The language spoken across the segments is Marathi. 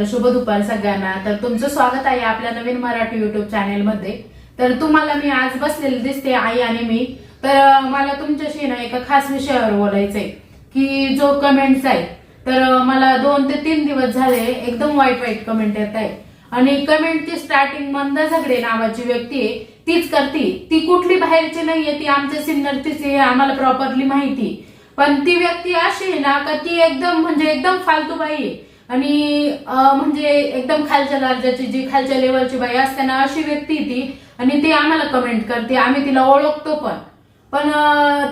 तर शुभ दुपार सगळ्यांना. तर तुमचं स्वागत आहे आपल्या नवीन मराठी युट्यूब चॅनेल मध्ये. तर तुम्हाला मी आज बसलेली दिसते आई आणि मी. तर मला तुमच्याशी ना एका खास विषयावर बोलायचंय की जो कमेंट्स आहे तर मला दोन ते तीन दिवस झाले एकदम वाईट वाईट कमेंट येत आहे आणि कमेंटची स्टार्टिंग मंदा झगडे नावाची व्यक्ती आहे तीच करते. ती कुठली बाहेरची नाहीये ती आमच्या सिन्नर आहे आम्हाला प्रॉपरली माहिती. पण ती व्यक्ती अशी आहे ना का ती एकदम म्हणजे एकदम फालतू बाई आहे. आणि म्हणजे एकदम खालच्या दर्जाची जी खालच्या लेवलची बाई असते ना अशी व्यक्ती ती. आणि ती आम्हाला कमेंट करते. आम्ही तिला ओळखतो पण. पण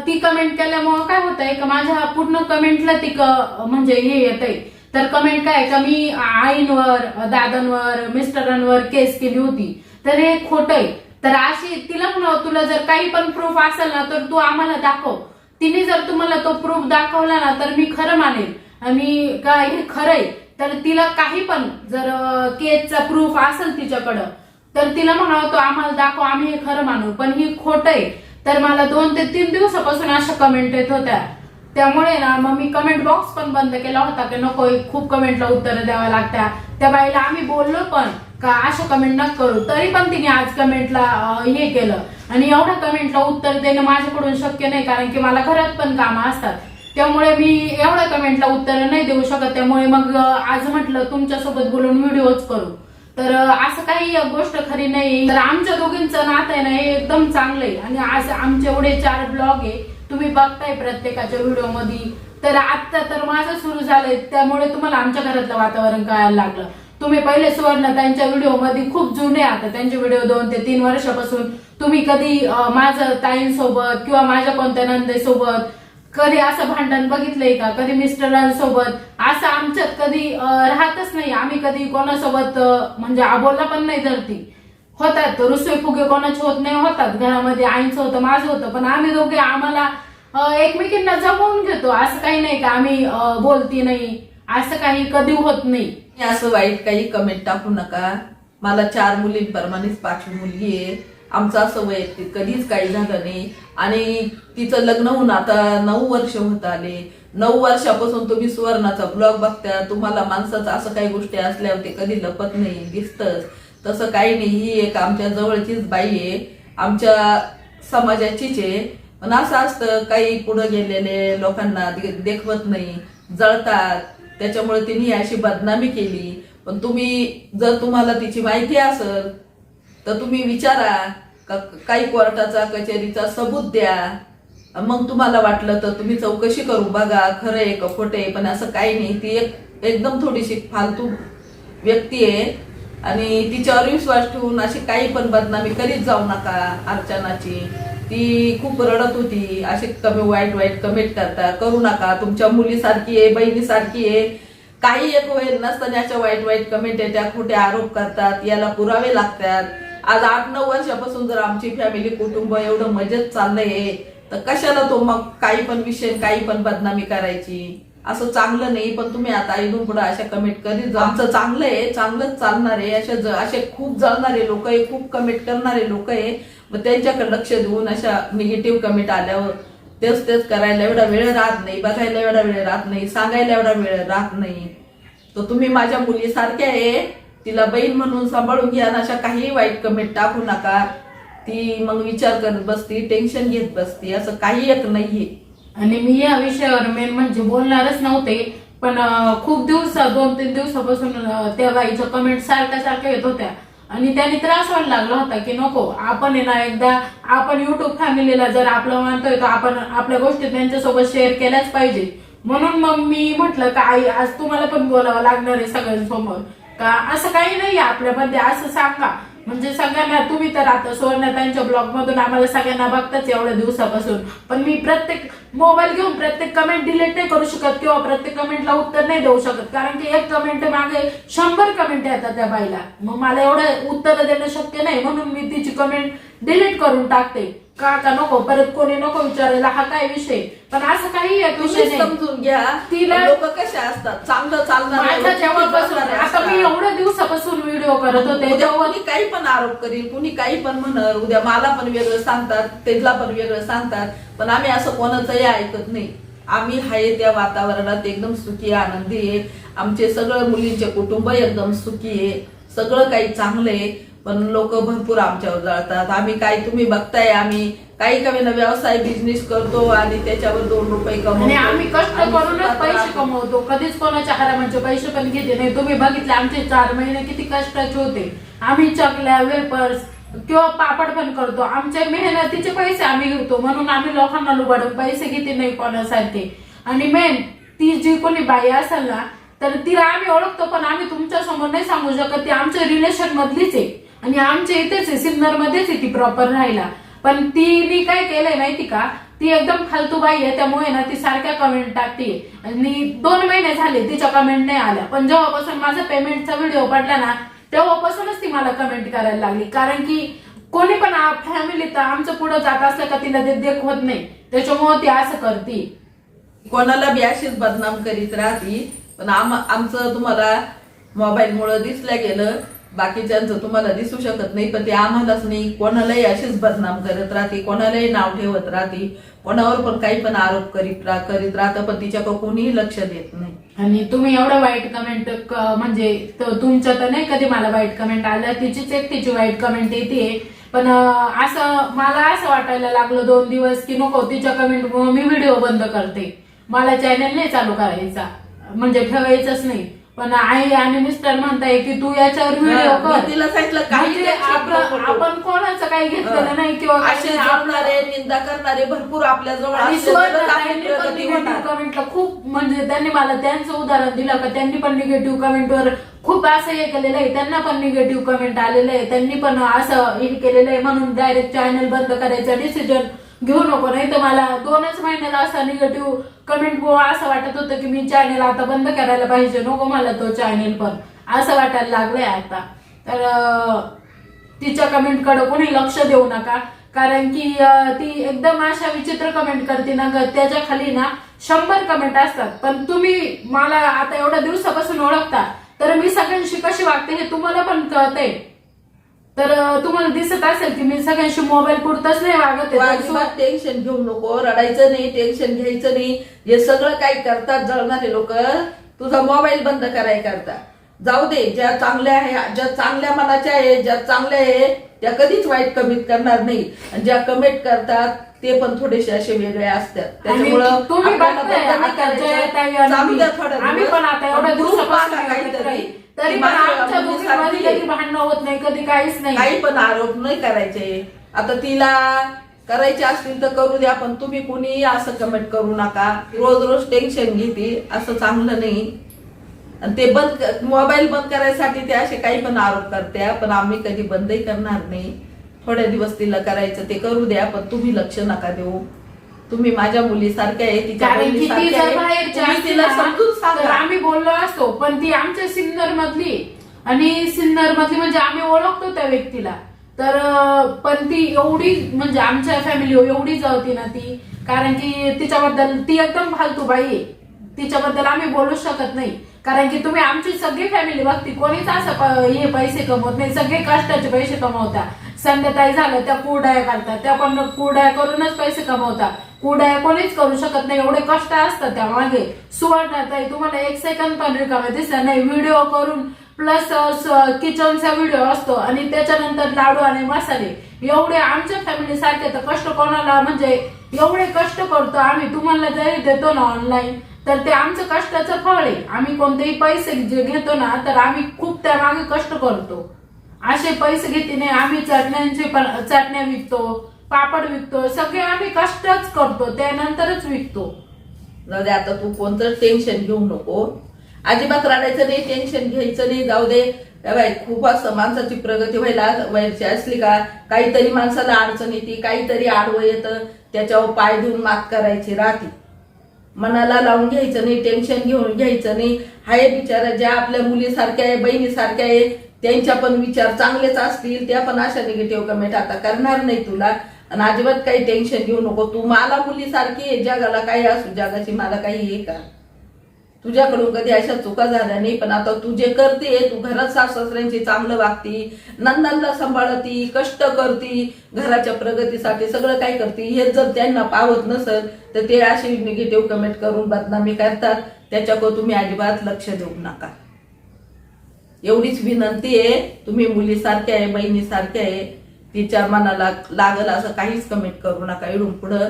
ती कमेंट केल्यामुळं काय होत आहे का माझ्या पूर्ण कमेंटला ती क- म्हणजे हे येत आहे तर कमेंट काय का मी आईंवर दादांवर मिस्टरांवर केस केली होती. तर हे खोट आहे. तर अशी तिला म्हणावं तुला जर काही पण प्रूफ असेल ना तर तू आम्हाला दाखव. तिने जर तुम्हाला तो प्रूफ दाखवला ना तर मी खरं मानेल आणि काय हे खरं आहे. तर तिला काही पण जर केसचा प्रूफ असेल तिच्याकडं तर तिला म्हणावं तो आम्हाला दाखव आम्ही हे खरं मानू. पण ही खोट आहे. तर मला दोन ते तीन दिवसापासून अशा कमेंट येत होत्या. त्यामुळे ना मग मी कमेंट बॉक्स पण बंद केला होता की नको खूप कमेंटला उत्तर द्यावं लागत्या. त्या बाईला आम्ही बोललो पण का अशा कमेंट न करू. तरी पण तिने आज कमेंटला हे केलं. आणि एवढ्या कमेंटला उत्तर देणं माझ्याकडून शक्य नाही कारण की मला घरात पण कामं असतात. त्यामुळे मी एवढ्या कमेंटला उत्तर नाही देऊ शकत. त्यामुळे मग आज म्हटलं तुमच्यासोबत बोलून व्हिडिओच करू. तर असं काही गोष्ट खरी नाही. तर आमच्या दोघींचं नातं आहे ना हे एकदम चांगलं आहे. आणि आज आमचे एवढे चार ब्लॉग आहे. तुम्ही बघताय प्रत्येकाच्या व्हिडिओमध्ये तर आता तर माझं सुरू झालंय. त्यामुळे तुम्हाला आमच्या घरातलं वातावरण कळायला लागलं. तुम्ही पहिले सुवर्ण त्यांच्या व्हिडिओमध्ये खूप जुने आता त्यांचे व्हिडिओ दोन ते तीन वर्षापासून तुम्ही कधी माझं ताईंसोबत किंवा माझ्या कोणत्या नंदेसोबत कधी असं भांडण बघितलंय का? कधी मिस्टरांसोबत? असं आमच्यात कधी राहतच नाही. आम्ही कधी कोणासोबत म्हणजे आबोलला पण नाही धरती. होतात. रुसवे फुगे कोणाचे होत नाही होतात. घरामध्ये आईचं होतं माझं होतं. पण आम्ही दोघे आम्हाला एकमेकींना जमवून घेतो. असं काही नाही का आम्ही बोलती नाही. असं काही कधी होत नाही. असं वाईट काही कमेंट टाकू नका. मला चार मुलींप्रमाणेच पाचवी मुलगी आहे. आमचं असं वैयक्तिक कधीच काही झालं नाही. आणि तिचं लग्न होऊन आता नऊ वर्ष होत आले. नऊ वर्षापासून तुम्ही सुवर्णाचा ब्लॉग बघता. तुम्हाला माणसाचं असं काही गोष्टी असल्यावर ते कधी लपत नाही दिसतच. तसं काही नाही. ही एक आमच्या जवळचीच बाई आहे. आमच्या समाजाचीच आहे. पण असं असतं काही पुढे गेलेले लोकांना देखवत नाही जळतात. त्याच्यामुळे तिने अशी बदनामी केली. पण तुम्ही जर तुम्हाला तिची माहिती असेल तर तुम्ही विचारा का काही कोर्टाचा कचेरीचा सबूत द्या. मग तुम्हाला वाटलं तर तुम्ही चौकशी करू बघा खरं आहे का खोटं आहे पण असं काही नाही. ती एक एकदम थोडीशी फालतू व्यक्ती आहे. आणि तिच्यावर विश्वास ठेवून अशी काही पण बदनामी करीत जाऊ नका अर्चनाची. ती खूप रडत होती. असे कमी वाईट वाईट कमेंट करता. करू नका. तुमच्या मुलीसारखी आहे बहिणीसारखी आहे. काही एक वेळ नसताना अशा वाईट वाईट कमेंट आहे त्या खोटे आरोप करतात. याला पुरावे लागतात. आज आठ नऊ वर्षापासून जर आमची फॅमिली कुटुंब एवढं मजेत चाललंय तर कशाला तो मग काही पण विषय काही पण बदनामी करायची? असं चांगलं नाही पण तुम्ही आता इथून पुढे अशा कमेंट करीत आमचं चांगलं आहे चांगलंच चालणार आहे. अशा असे खूप जाणारे लोक आहे खूप कमेंट करणारे लोक आहे. मग त्यांच्याकडे लक्ष देऊन अशा निगेटिव्ह कमेंट आल्यावर तेच तेच करायला एवढा वेळ राहत नाही बघायला एवढा वेळ राहत नाही सांगायला एवढा वेळ राहत नाही. तर तुम्ही माझ्या मुलीसारख्या आहे तिला बहीण म्हणून सांभाळून घ्या आणि अशा काही वाईट कमेंट टाकू नका. ती मग विचार करत बसती टेन्शन घेत बसती. असं काही एक नाहीये. आणि मी या विषयावर मेन म्हणजे बोलणारच नव्हते पण खूप दिवस दोन तीन दिवसापासून त्या बाईच्या कमेंट सारख्या सारख्या येत होत्या. आणि त्याने त्रास व्हायला लागला होता की नको आपण आहे ना एकदा आपण युट्यूब फॅमिलीला जर आपलं मानतोय तर आपण आपल्या गोष्टी त्यांच्यासोबत शेअर केल्याच पाहिजे म्हणून मग मी म्हटलं का आई आज तुम्हाला पण बोलावं लागणार आहे सगळ्यांसमोर. का? असं काही नाही आपल्यामध्ये असं सांगा. म्हणजे सगळ्यांना तुम्ही तर आता सुवर्ण त्यांच्या ब्लॉग मधून आम्हाला सगळ्यांना बघताच एवढ्या दिवसापासून. पण मी प्रत्येक मोबाईल घेऊन प्रत्येक कमेंट डिलीट नाही करू शकत किंवा प्रत्येक कमेंटला उत्तर नाही देऊ शकत. कारण की एक कमेंट मागे शंभर कमेंट येतात त्या बाईला. मग मला एवढं उत्तर देणं शक्य नाही म्हणून मी तिची कमेंट डिलीट करून टाकते. का का नको परत कोणी नको विचारायला हा काय विषय? पण असं काही एक विषय तुम्ही नाही. समजून घ्या. तिला- लोक कसे असतात? चांगलं चालणार माझ्या जेव्हापासून आता मी एवढ्या दिवसापासून व्हिडिओ करत होते उद्या तेव्हा कोणी काही पण आरोप करील कुणी काही पण म्हणर उद्या मला पण वेगळं सांगतात त्याला पण वेगळं सांगतात पण आम्ही असं कोणाचंही ऐकत नाही. आम्ही आहे त्या वातावरणात एकदम सुखी आनंदी आहे. आमचे सगळं मुलींचे कुटुंब एकदम सुखी आहे. सगळं काही चांगलं आहे. पण लोक भरपूर आमच्यावर जळतात. आम्ही काय तुम्ही बघताय आम्ही काही कमी ना व्यवसाय बिझनेस करतो आणि त्याच्यावर दोन रुपये कमवतो. आणि आम्ही कष्ट करूनच पैसे. कमवतो. कधीच कोणाच्या हरामाचे पैसे पण घेते नाही. तुम्ही बघितले आमचे चार महिने किती कष्टाचे होते. आम्ही चकल्या वेपर्स किंवा पापड पण करतो. आमच्या मेहनतीचे पैसे आम्ही घेतो. म्हणून आम्ही लोकांना लुबाडून पैसे घेते नाही कोणासारखे. आणि मेन ती जी कोणी बाई असेल ना तर तिला आम्ही ओळखतो पण आम्ही तुमच्यासमोर नाही सांगू शकत. ती आमच्या रिलेशन मधलीच आहे. आणि आमच्या इथेच आहे सिन्नर मध्येच आहे ती प्रॉपर राहायला. पण तिने काय केलंय माहिती का? ती एकदम फालतू बाई आहे त्यामुळे ना ती सारख्या कमेंट टाकते आणि दोन महिने झाले तिच्या कमेंट नाही आल्या. पण जेव्हापासून माझा पेमेंटचा व्हिडिओ पडला ना तेव्हापासूनच ती मला कमेंट करायला लागली. कारण की कोणी पण फॅमिली तर आमचं पुढे जात असलं का तिला ते देखवत नाही. त्याच्यामुळे ती असं करते कोणाला बी अशीच बदनाम करीत राहती. पण आम आमचं तुम्हाला मोबाईल मुळे गेलं. बाकीच्यांचं तुम्हाला दिसू शकत नाही पण ते आम्हालाच नाही. कोणालाही अशीच बदनाम करत राहते कोणालाही नाव ठेवत राहते. कोणावर पण काही पण आरोप करीत रा- करीत राहतं पण तिच्याकडे कोणीही लक्ष देत नाही. आणि तुम्ही एवढं वाईट कमेंट म्हणजे तुमच्या तुमचं तर नाही कधी मला वाईट कमेंट आलं. तिचीच एक तिची वाईट कमेंट येते. पण असं मला असं वाटायला लागलं दोन दिवस की नको तिच्या कमेंट मी व्हिडिओ बंद करते. मला चॅनल नाही चालू करायचा. म्हणजे ठेवायचंच नाही. पण आई आणि मिस्टर म्हणताय की तू याच्यावर व्हिडिओ कर मी तिला सांगितलं काही म्हणजे नको. आपण कोणाचं काही घेतलेलं नाही किंवा असे जोडणारे निंदा करणारे भरपूर आपल्या जवळ आणि असले तरच आपली सुवर्णाताईंनी पण प्रगती निगेटिव्ह होणार. कमेंटला खूप म्हणजे त्यांनी मला त्यांचं उदाहरण दिलं का त्यांनी पण निगेटिव्ह कमेंटवर खूप असं हे केलेलं आहे त्यांना पण निगेटिव्ह कमेंट आलेलं आहे त्यांनी पण असं हे केलेलं आहे म्हणून डायरेक्ट चॅनल बंद करायचा डिसिजन घेऊ नको नाही तर मला दोनच महिन्याला असा निगेटिव्ह कमेंट असं वाटत होतं की मी चॅनेल आता बंद करायला पाहिजे. नको मला तो चॅनेल पण. असं वाटायला लागलंय आता. तर तिच्या कमेंटकडे कोणी लक्ष देऊ नका. कारण की ती एकदम अशा विचित्र कमेंट करते ना त्याच्याखाली ना शंभर कमेंट असतात. पण तुम्ही मला आता एवढ्या दिवसापासून ओळखता. तर मी सगळ्यांशी कशी वागते हे तुम्हाला पण कळतंय. तर तुम्हाला दिसत असेल की मी सगळ्यांशी मोबाईल पुरतच नाही वागत आहे. टेन्शन घेऊ नको रडायचं नाही टेन्शन घ्यायचं नाही. हे सगळं काही करतात जळणारे लोक. तुझा मोबाईल बंद कराय करता. जाऊ दे ज्या चांगल्या आहे ज्या चांगल्या मनाच्या आहे ज्या चांगल्या आहे त्या कधीच वाईट कमीत करणार नाही. आणि ज्या कमेंट करतात ते पण थोडेसे असे वेगळे असतात त्याच्यामुळं तुम्ही आपल्याला बघताय बंद नाही आता करायचं. जयताई आणि चालू द्या मी. थोडं आम्ही दिवस. पण आता एवढ्या ग्रुप दिवसापासून बघा एकत्र काहीतरी. आहे. तरी ती पण माझ्या आमच्या दोघींमध्ये मुलीसारखी कधी भांडणं होत नाही कधी काहीच नाही काही पण आरोप नाही करायचे आता तिला करायचे असतील तर करू द्या पण तुम्ही कुणी असं कमेंट करू नका रोज रोज टेन्शन घेते असं चांगलं नाही आणि ते बंद मोबाईल बंद करायसाठी ते असे काही पण आरोप करत्या पण आम्ही कधी बंदही करणार नाही थोड्या दिवस तिला करायचं ते करू द्या पण तुम्ही लक्ष नका देऊ. तुम्ही माझ्या मुलीसारख्या आहे तिच्या कारण की ती मुलीसारख्या जर आहे. बाहेरची तुम्ही असती तिला ना, समजून तर सांगा आम्ही बोललो असतो पण ती आमच्या सिन्नर मधली आणि सिन्नर मधली म्हणजे आम्ही ओळखतो त्या व्यक्तीला. तर अं, पण ती एवढी म्हणजे आमच्या फॅमिली एवढी जळती ना ती. कारण की तिच्याबद्दल ती एकदम फालतू बाई आहे. तिच्याबद्दल आम्ही बोलू शकत नाही. कारण की तुम्ही आमची सगळी फॅमिली बघती कोणीच असं प- हे पैसे कमवत नाही सगळे कष्टाचे पैसे कमवतात संध्याताई झालं त्या कुरड्या करतात त्या पण कुरड्या करूनच पैसे कमवतात. कुरड्या कोणीच करू शकत नाही. एवढे कष्ट असतात त्या मागे. सुवर्णाताई तुम्हाला एक सेकंद पण रिकामे दिसत नाही. व्हिडिओ करून प्लस किचनचा व्हिडिओ असतो आणि त्याच्यानंतर लाडू आणि मसाले. एवढे आमच्या फॅमिली सारखे तर कष्ट कोणाला म्हणजे एवढे कष्ट करतो आम्ही. तुम्हाला जरी देतो ना ऑनलाईन तर ते आमचं कष्टाचं फळ आहे. आम्ही कोणतेही पैसे जे घेतो ना तर आम्ही खूप त्यामागे कष्ट करतो. असे पैसे घेते नाही आम्ही चटण्यांचे चटण्या विकतो पापड विकतो सगळे आम्ही कष्टच करतो त्यानंतरच विकतो. जाऊ दे आता तू कोणतं टेन्शन घेऊ नको. अजिबात रडायचं नाही टेन्शन घ्यायचं नाही जाऊ दे. ए खूप असं माणसाची प्रगती व्हायला व्हायची असली का काहीतरी माणसाला अडचण येते काहीतरी आडवं येतं त्याच्यावर पाय देऊन मात करायची राहते. मनाला लावून घ्यायचं नाही टेन्शन घेऊन घ्यायचं नाही. हाय बिचारा ज्या आपल्या मुलीसारख्या आहे बहिणीसारख्या आहे त्यांच्या पण विचार चांगलेच असतील त्या पण अशा निगेटिव्ह कमेंट आता करणार नाही तुला. आणि अजिबात काही टेन्शन घेऊ नको. तू मला मुलीसारखी आहे जगाला काही असू जगाची मला काही आहे का? तुझ्याकडून कधी अशा चुका झाल्या नाही पण आता तू जे करते तू घरात सासऱ्यांची चांगलं वागती नंदांना सांभाळती कष्ट करती घराच्या प्रगतीसाठी सगळं काय करते हे जर त्यांना पावत नसेल तर ते अशी निगेटिव्ह कमेंट करून बदनामी करतात. त्याच्याकडे तुम्ही अजिबात लक्ष देऊ नका. एवढीच विनंती आहे तुम्ही मुलीसारखे आहे बहिणीसारखे आहे तिच्या मनाला लागल असं काहीच कमेंट करू नका इडून पुढं.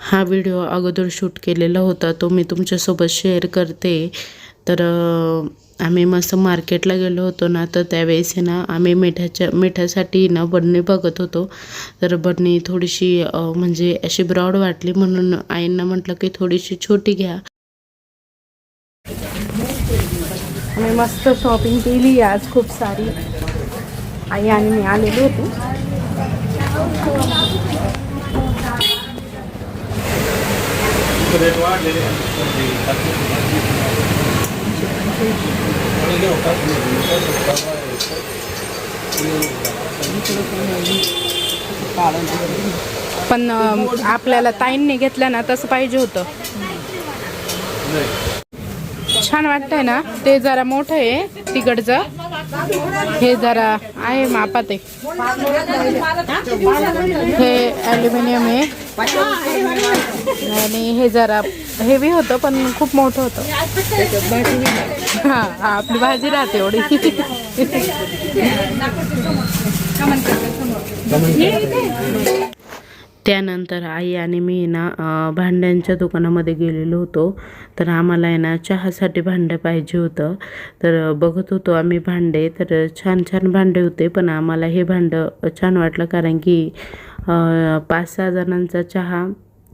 हा व्हिडिओ अगोदर शूट केलेला होता तो मी तुमच्यासोबत शेअर करते. तर आम्ही मस्त मार्केटला गेलो होतो ना तर त्यावेळेस आहे ना आम्ही मिठाच्या मिठासाठी ना बडणी बघत होतो. तर बडणी थोडीशी म्हणजे अशी ब्रॉड वाटली म्हणून आईंना म्हटलं की थोडीशी छोटी घ्या. मी मस्त शॉपिंग केली आज खूप सारी. आई आणि मी आलेली होतो. पण आपल्याला ताईंनी घेतलं ना तसं पाहिजे होतं. छान वाटतंय ना? ते जरा मोठं आहे तिकडचं. हे जरा आहे मापात आहे. हे ॲल्युमिनियम आहे. आणि हे जरा हेवी होतं पण खूप मोठं होतं. हा हा, आपली भाजी राहते एवढी. त्यानंतर आई आणि मी ना भांड्यांच्या दुकानामध्ये गेलेलो होतो. तर आम्हाला आहे ना चहासाठी भांडं पाहिजे होतं. तर बघत होतो आम्ही भांडे. तर छान छान भांडे होते. पण आम्हाला हे भांडं छान वाटलं कारण की पाच सहा जणांचा चहा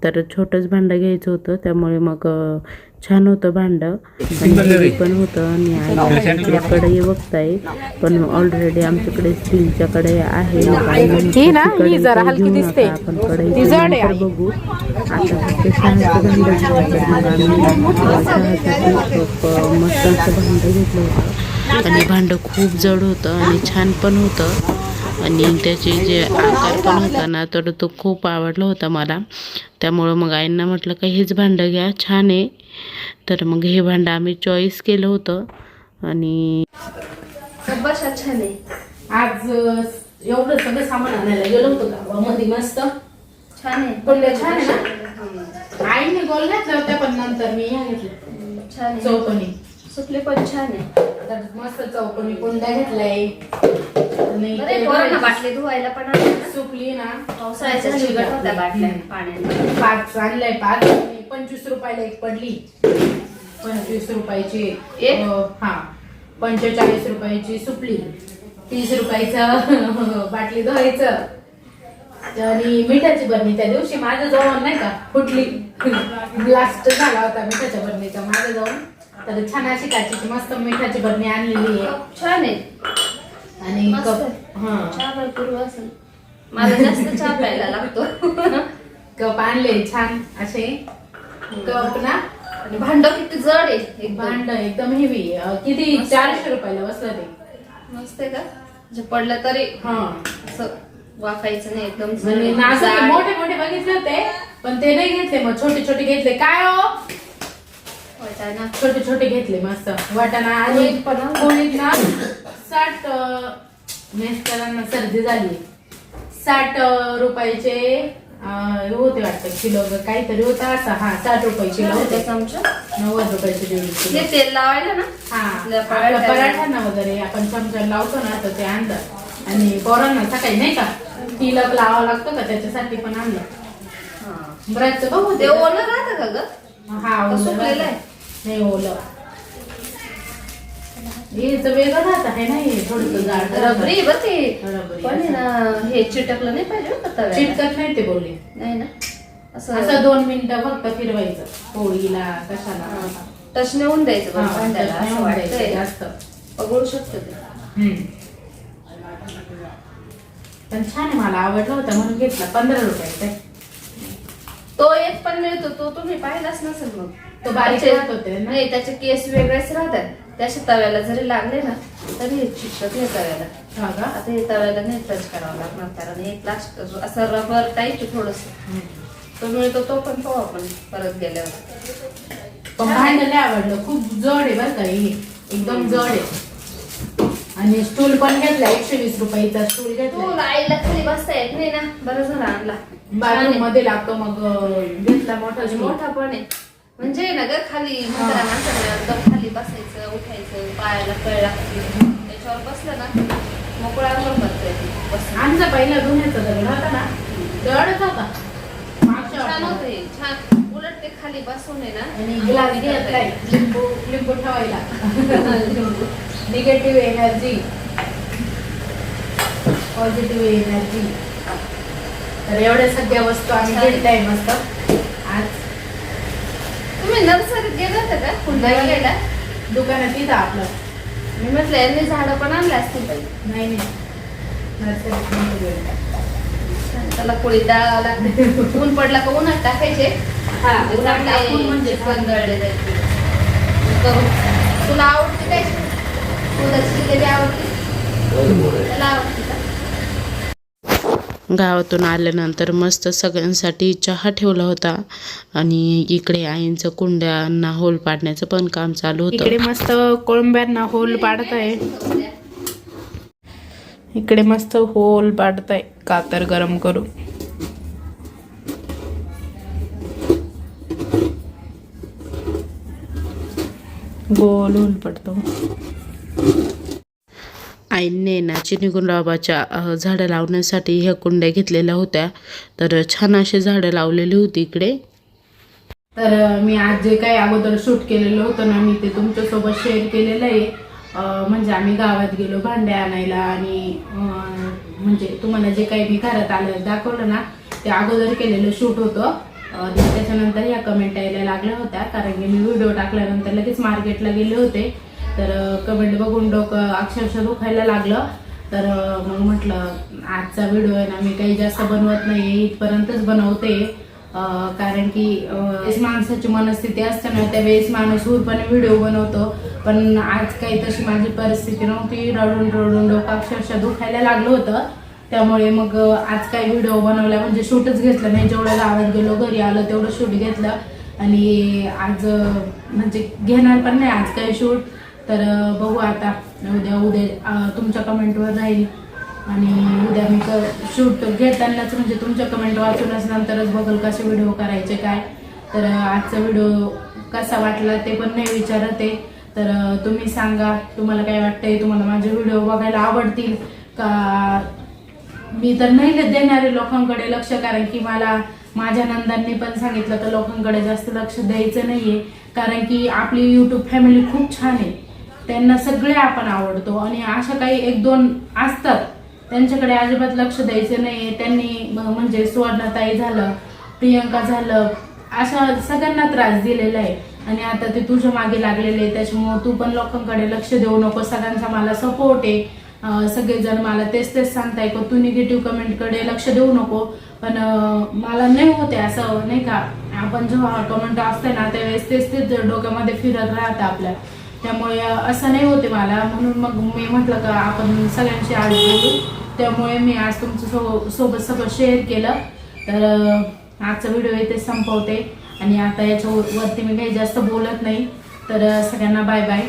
तर छोटंच भांडं घ्यायचं होतं. त्यामुळे मग छान होतं भांडं. पण होतं आणि आई बघताय पण ऑलरेडी आमच्याकडे स्टीलच्या कढई आहे आपण आई. बघू. आता भांडं मस्त असं भांडं घेतलं होतं. आणि भांडं खूप जड होतं आणि छान पण होतं. आणि त्याचे जे आकार पण होता ना तर तो खूप आवडला होता मला. त्यामुळं मग आईंना म्हटलं का हेच भांडं घ्या छान आहे. तर मग हे भांडं आम्ही चॉईस केलं होतं. आणि बस छान आहे. आज अं, एवढं सगळं सामान आणायला गेलो होतो गावामध्ये मस्त. छान आहे. कुंड्या छान आहे ना. आईने गोल घातल्या होत्या पण नंतर मी ह्या घेतल्या छान आहे. चौकोनी. सुटले पण छान आहे. तर मस्त चौकोनी कुंड्या घेतलाय. आणि बरे पोरांना बाटली धुवायला पण ना. सुकली ना पावसाळ्याच्या चिकट होत्या बाटल्या पाण्याने. पाच आणलाय पाच. आणि पंचवीस रुपयाला एक पडली. पंचवीस रुपयाची एक? अं, हा. पंचेचाळीस रुपयाची सुपली तीस रुपयाचं बाटली धुवायचं. आणि मिठाची बरणी त्या दिवशी माझ्या जवळ नाही का फुटली. ब्लास्ट झाला होता मिठाच्या बरणीचा माझ्या जवळ. तर छान अशी काचेची मस्त मिठाची बरणी आणलेली आहे. छान आहे. आणि मस्त. कप आहे. हा. चहा भरपूर असेल मला जास्त चहा प्यायला लागतो. कप आणले छान असे. कप ना? आणि भांड किती जड आहे एक भांड एकदम हेवी किती? चारशे रुपयाला बसलं ते. मस्त आहे का? जे पडलं तरी हा. असं वाकायचं नाही एकदम जड आणि आहे. नाजूक जाड आहे. मोठे मोठे बघितले होते पण ते नाही घेतले. मग छोटे छोटे घेतले. काय हो? वाटाणा. छोटे छोटे घेतले. मस्त. वाटाणा आणि पण हा. ना? साठ अं, मेस्टरांना सर्दी झाली. साठ रुपयाचे होते वाटतं किलो काहीतरी होता असा. हा साठ रुपये किलो होते. चमचा? नव्वद रुपयाचे दीड किलो. हे तेल लावायला ना? हा पराठ्याला. पराठ्यांना वगैरे आपण चमचा लावतो ना तर ते आणलं आणि पोरांना सकाळी नाही का तिलक लावावं लागतं का त्याच्यासाठी पण आणलं. ब्रशचं बघू ते ओलं राहतं का ग? हा ओलं सुकलेलं राहतं. आहे? नाही ओलं. हेच वेगळं राहत आहे ना हे थोडस जाड रबरी ते. रबरी पण आहे. ना हे चिटकलं नाही पाहिजे बरं का तव्याला. चिटकत नाही ते बोलले. नाही ना? असं असं दोन मिनिटं फक्त फिरवायचं पोळीला कशाला. टच नेऊन द्यायचं बरं हा, भांड्याला त्यात नाही असं उडायचं वाटतंय. जास्त. पगळू शकतं ते. हम्म. पण छान आहे मला आवडला होता म्हणून घेतला. पंधरा रुपयाचा आहे. तो एक पण मिळतो तो तुम्ही पाहिलाच नसेल मग. तो बारीक त्याचे- राहत होते ना? नाही त्याचे केस वेगळेच राहतात. त्याच्या तव्याला जरी लागले ना तरी हे चिकटत नाही तव्याला. हा का? आता हे तव्याला नाही टच करावं लागणार कारण हे प्लास्टिक असं रबर टाईप थोडस. तो मिळतो तो पण पाहू आपण परत गेल्यावर. पण भांड लय आवडलं खूप जड आहे बरं का हे. एकदम जड आहे. आणि स्टूल पण घेतला एकशे वीस रुपयाचा स्टूल घेतला. आईला खाली बसता येत नाही ना. बरं झालं आणला. बाथरूममध्ये लागतो मग घेतला मोठा मोठा पण आहे. म्हणजे ना ग खाली एकदम खाली बसायचं उठायचं पायाला कळ लागते. त्याच्यावर बसलं ना मोकळा पण बसता येते. बसून. आमचा पहिला धुण्याचा दगड होता ना जडच होता छान. होतं हे छान. उलट ते खाली बसून आहे ना ग्लास घेतलाय लिंबू लिंबू ठेवायला. निगेटिव्ह एनर्जी पॉझिटिव्ह एनर्जी तर एवढ्या सगळ्या वस्तू आम्ही. घेतलाय मस्त. तुम्ही नर्सरीत गेला होता का? फुलबाई नाही. घ्यायला दुकानात इथं आपलं. मी म्हटलं यांनी झाडं पण आणले असतील बाई. नाही नाही. नर्सरीत नव्हतं गेलं. त्याला कोळी डाळ लागते. ऊन पडला का उन्हात टाकायचे? हा, उन्हात टाकून म्हणजे दळले जायचे. करून. तुला आवडते काय? दुधाची जिलेबी आवडते? त्याला आवडते. गावातून आल्यानंतर मस्त सगळ्यांसाठी चहा ठेवला होता. आणि इकडे आईंचं कुंड्यांना होल पाडण्याचं पण काम चालू होतं. इकडे मस्त कोळंब्यांना होल पाडताय. इकडे मस्त होल पाडताय कातर गरम करून. गोल होल पडतो. आईने ना चिनीगुलाबाच्या अ, झाडं लावण्यासाठी ह्या कुंड्या घेतलेल्या होत्या. तर छान असे झाडं लावलेली होती इकडे. तर मी आज जे काही अगोदर शूट केलेलं होतं ना मी ते तुमच्यासोबत शेअर केलेलं आहे. म्हणजे आम्ही गावात गेलो भांड्या आणायला आणि म्हणजे तुम्हाला जे काही मी घरात आलं दाखवलं ना ते अगोदर केलेलं शूट होतं. त्याच्यानंतर ह्या कमेंट यायला लागल्या होत्या कारण की मी व्हिडिओ टाकल्यानंतर लगेच मार्केटला गेले होते. तर कमेंट बघून डोकं अक्षरशः दुखायला लागलं. तर मग म्हटलं आजचा व्हिडिओ आहे ना मी काही जास्त बनवत नाही इथपर्यंतच बनवते. कारण की माणसाची मनस्थिती असते ना त्यावेळेस माणूस हुरपणे व्हिडिओ बनवतो. पण आज काही तशी माझी परिस्थिती नव्हती. रडून रडून डोकं अक्षरशः दुखायला लागलं होतं. त्यामुळे मग आज काही व्हिडिओ बनवला म्हणजे शूटच घेतलं नाही. जेवढं गावात गेलो घरी आलं तेवढं शूट घेतलं. आणि आज म्हणजे घेणार पण नाही आज काही शूट. तर बघू आता. उद्या उद्या तुमच्या कमेंटवर राहील आणि उद्या मी शूट घेतानाच म्हणजे तुमच्या कमेंट वाचूनच नंतरच बघल कसे व्हिडिओ करायचे काय. तर आजचा व्हिडिओ कसा वाटला ते पण नाही विचारत. आहे तर तुम्ही सांगा तुम्हाला काय वाटतंय? तुम्हाला माझे व्हिडिओ बघायला आवडतील का? मी तर नाही देणारे लोकांकडे लक्ष कारण की मला माझ्या नंदांनी पण सांगितलं तर लोकांकडे जास्त लक्ष द्यायचं नाहीये. कारण की आपली युट्यूब फॅमिली खूप छान आहे. त्यांना सगळे आपण आवडतो. आणि अशा काही एक दोन असतात. त्यांच्याकडे अजिबात लक्ष द्यायचं नाही त्यांनी म्हणजे सुवर्णताई झालं प्रियंका झालं अशा सगळ्यांना त्रास दिलेला आहे. आणि आता ते तुझ्या मागे लागलेले आहे त्याच्यामुळे तू पण लोकांकडे लक्ष देऊ नको. सगळ्यांचा मला सपोर्ट आहे. सगळेजण मला तेच तेच सांगताय. का तू निगेटिव्ह कमेंटकडे लक्ष देऊ नको. पण मला नाही होते असं नाही का? आपण जेव्हा कमेंट असते ना त्यावेळेस तेच तेच डोक्यामध्ये फिरत राहतं आपल्या. त्यामुळे असं नाही होते मला. म्हणून मग मी म्हटलं का आपण सगळ्यांशी आज बोलू. त्यामुळे मी आज तुमचं सो सोबत सगळं शेअर केलं. तर आजचा व्हिडिओ इथे संपवते. आणि आता याच्यावरती मी काही जास्त बोलत नाही. तर सगळ्यांना बाय बाय